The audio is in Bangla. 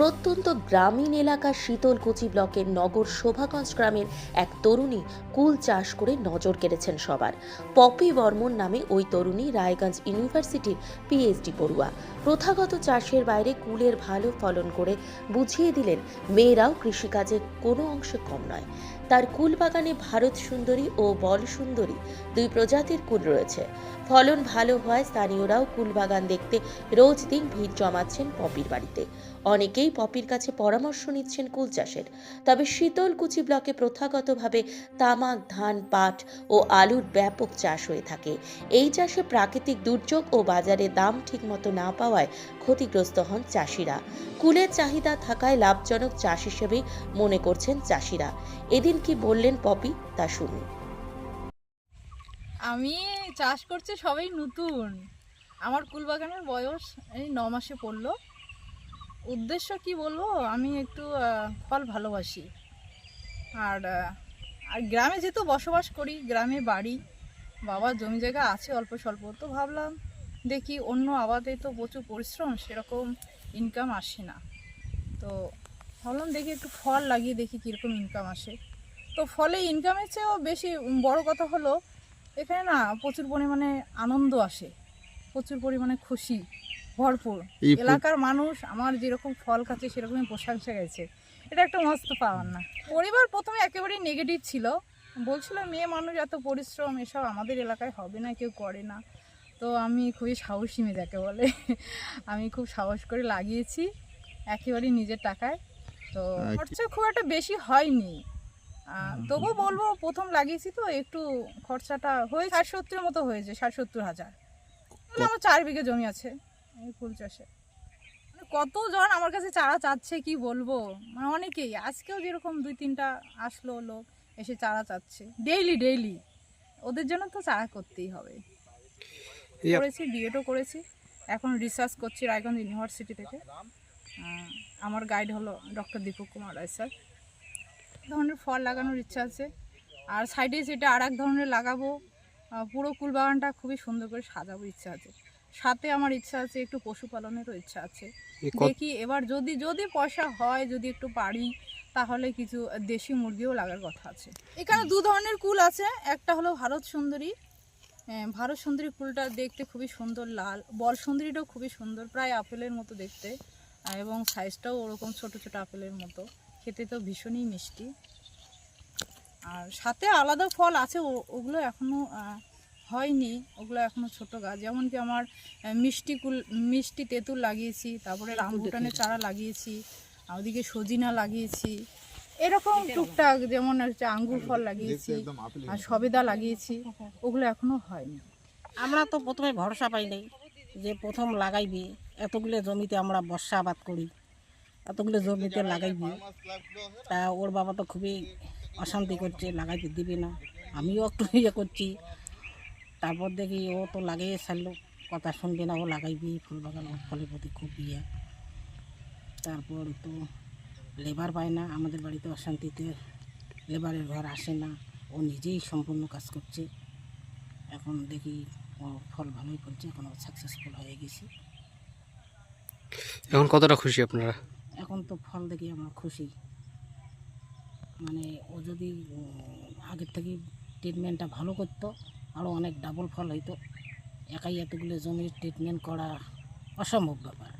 প্রত্যন্ত গ্রামীণ এলাকার শীতলকুচি ব্লকের নগর শোভাগঞ্জ গ্রামের এক তরুণী কুল চাষ করে নজর কেড়েছেন সবার। পপি বর্মন নামে ওই তরুণী রায়গঞ্জ ইউনিভার্সিটির পিএইচডি পড়ুয়া। প্রথাগত চাষের বাইরে কুলের ভালো ফলন করে বুঝিয়ে দিলেন, মেয়েরাও কৃষিকাজে কোনো অংশে কম নয়। তার কুল বাগানে ভারত সুন্দরী ও বল সুন্দরী দুই প্রজাতির কুল রয়েছে। ফলন ভালো হওয়ায় স্থানীয়রাও কুল বাগান দেখতে রোজ দিন ভিড় জমাচ্ছেন পপির বাড়িতে। অনেকেই পপির কাছে পরামর্শ নিচ্ছেন কুল চাষের তবে শীতলকুচি ব্লকে প্রথাগতভাবে তামাক, ধান, পাট ও আলুর ব্যাপক চাষ হয়ে থাকে। এই চাষে প্রাকৃতিক দুর্যোগ ও বাজারে দাম ঠিকমতো না পাওয়ায় ক্ষতিগ্রস্ত হন চাষিরা। কুলের চাহিদা থাকায় লাভজনক চাষ হিসেবেই মনে করছেন চাষিরা। এদিন কি বললেন পপি, তা শুনুন। আমি চাষ করছি সবাই নতুন। আমার কুলবাগানের বয়স এই ন মাসে পড়ল। উদ্দেশ্য কি বলব? আমি একটু ফল ভালোবাসি। আর আর গ্রামে যেহেতু বসবাস করি, গ্রামে বাড়ি, বাবার জমি জায়গা আছে অল্প স্বল্প, তো ভাবলাম দেখি অন্য আবাদে তো প্রচুর পরিশ্রম, সেরকম ইনকাম আসে না। তো ভাবলাম দেখি একটু ফল লাগিয়ে দেখি কীরকম ইনকাম আসে। তো ফলে ইনকামের চেয়েও বেশি বড় কথা হলো, এখানে না প্রচুর পরিমাণে আনন্দ আসে, প্রচুর পরিমাণে খুশি। ভরপুর। এলাকার মানুষ আমার যেরকম ফল খাচ্ছে সেরকমই প্রশংসা গেছে। এটা একটা মস্ত পাওয়ার না। পরিবার প্রথমে একেবারেই নেগেটিভ ছিল। বলছিল মেয়ে মানুষ এত পরিশ্রম এসব আমাদের এলাকায় হবে না কেউ করে না। তো আমি খুবই সাহসী মেয়ে যাকে বলে। আমি খুব সাহস করে লাগিয়েছি একেবারেই নিজের টাকায়। তো খরচা খুব একটা বেশি হয়নি। তবুও বলব প্রথম লাগিয়েছি তো একটু খরচাটা হয়ে ষাট সত্তরের মতো হয়েছে ষাট সত্তর হাজার। আমার চার বিঘে জমি আছে। এই ফুল চাষে। মানে কতজন আমার কাছে চারা চাচ্ছে কি বলব? মানে অনেকেই। আজকেও যেরকম দুই তিনটা আসলো লোক এসে চারা চাচ্ছে। ডেইলি ডেইলি ওদের জন্য তো চারা করতেই হবে। করেছি বিএডও করেছি। এখন রিসার্চ করছি রায়গঞ্জ ইউনিভার্সিটি থেকে। আমার গাইড হলো ডক্টর দীপক কুমার রায় স্যার ধরনের ফল লাগানোর ইচ্ছা আছে। আর সাইডে সেটা আর এক ধরনের লাগাবো পুরো কুল বাগানটা খুবই সুন্দর করে সাজাবো ইচ্ছা আছে। সাথে আমার ইচ্ছা আছে একটু পশুপালনেরও ইচ্ছা আছে। দেখি এবার যদি যদি পয়সা হয় যদি একটু পারি তাহলে কিছু দেশি মুরগিও লাগার কথা আছে। এখানে দু ধরনের কুল আছে। একটা হলো ভারত সুন্দরী। ভারত সুন্দরী ফুলটা দেখতে খুবই সুন্দর লাল। বল সুন্দরীটাও খুবই সুন্দর প্রায় আপেলের মতো দেখতে। এবং সাইজটাও ওরকম ছোট ছোট আপেলের মতো। খেতে তো ভীষণই মিষ্টি। আর সাথে আলাদা ফল আছে ও- ওগুলো এখনও আহ, হয়নি ওগুলো এখনও ছোট গাছ। যেমন কি আমার মিষ্টি কুল মিষ্টি তেঁতুল লাগিয়েছি তারপরে রামবুটানের চারা লাগিয়েছি ওদিকে সজিনা লাগিয়েছি। এরকম টুকটাক যেমন হচ্ছে আঙ্গুর ফল লাগিয়েছি আর সবেদা লাগিয়েছি ওগুলো এখনও হয়নি। আমরা তো প্রথমে ভরসা পাই নাই যে প্রথম লাগাইবি এতগুলো জমিতে আমরা বর্ষা আবাদ করি এতগুলো জমিতে লাগাইবি তা ওর বাবা তো খুবই অশান্তি করছে লাগাইতে দিবে না। আমিও একটু ইয়ে করছি তারপর দেখি ও তো লাগিয়ে ছাড়লো। কথা শুনবে না ও লাগাইবি ফুল বাগান ওর ফলের প্রতি খুব ইয়ে। তারপর তো লেবার পায় না আমাদের বাড়িতে অশান্তিতে লেবারের ঘর আসে না ও নিজেই সম্পূর্ণ কাজ করছে। এখন দেখি ও ফল ভালোই ফলছে এখন ও সাকসেসফুল হয়ে গেছি। এখন কতটা খুশি আপনারা? এখন তো ফল দেখি আমরা খুশি। মানে ও যদি আগের থেকে ট্রিটমেন্টটা ভালো করতো আরও অনেক ডাবল ফল হইতো। একাই এতগুলো জমির ট্রিটমেন্ট করা অসম্ভব ব্যাপার।